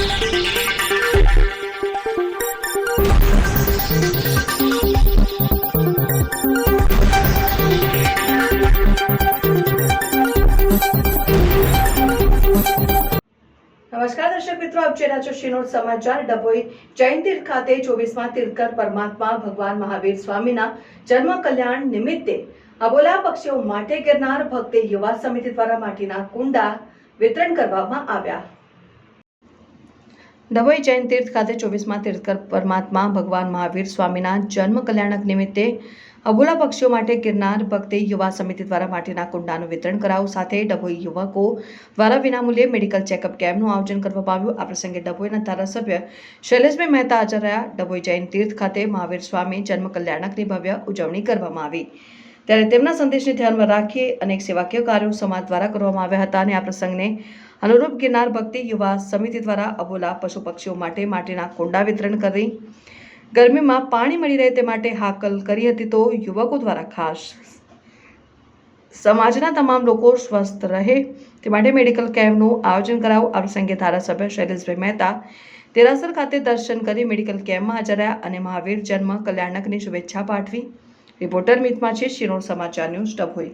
નમસ્કાર દર્શક મિત્રો, આપ જેના છો શિનોર સમાચાર. ડભોઈ જૈન તીર્થ ખાતે ચોવીસમાં તીર્થકર પરમાત્મા ભગવાન મહાવીર સ્વામીના જન્મ કલ્યાણ નિમિત્તે અબોલા પક્ષીઓ માટે ગિરનાર ભક્તિ યુવા સમિતિ દ્વારા માટીના કુંડા વિતરણ કરવામાં આવ્યા. ડભોઈ જૈન તીર્થ ખાતે ચોવીસમાં તીર્થકર પરમાત્મા ભગવાન મહાવીર સ્વામીના જન્મ કલ્યાણક નિમિત્તે અબોલા પક્ષીઓ માટે ગિરનાર ભક્તિ યુવા સમિતિ દ્વારા માટીના કુંડાનું વિતરણ કરાવું. સાથે ડભોઈ યુવકો દ્વારા વિનામૂલ્યે મેડિકલ ચેકઅપ કેમ્પનું આયોજન કરવામાં આવ્યું. આ પ્રસંગે ડભોઈના ધારાસભ્ય શૈલેષભાઈ મહેતા હાજર રહ્યા. ડભોઈ જૈન તીર્થ ખાતે મહાવીર સ્વામી જન્મ કલ્યાણકની ભવ્ય ઉજવણી કરવામાં આવી. ત્યારે તેમના સંદેશને ધ્યાનમાં રાખી અનેક સેવાકીય કાર્યો સમાજ દ્વારા કરવામાં આવ્યા હતા અને આ પ્રસંગને અનુરૂપ ગિરનાર ભક્તિ યુવા સમિતિ દ્વારા અબોલા પશુ પક્ષીઓ માટે માટીના કુંડા વિતરણ કરી. ગરમીમાં પાણી મળી રહે તે માટે હાકલ કરી હતી તો યુવકો દ્વારા ખાસ. સમાજના તમામ લોકો સ્વસ્થ રહે તે માટે મેડિકલ કેમ્પનું આયોજન કરાવું. આ પ્રસંગે ધારાસભ્ય શૈલેષભાઈ મહેતા તેરાસર ખાતે દર્શન કરી મેડિકલ કેમ્પમાં હાજર રહ્યા અને મહાવીર જન્મ કલ્યાણકની શુભેચ્છા પાઠવી. રિપોર્ટર મિતમાં છે શિરોળ સમાચાર ન્યૂઝ ડભોઈ.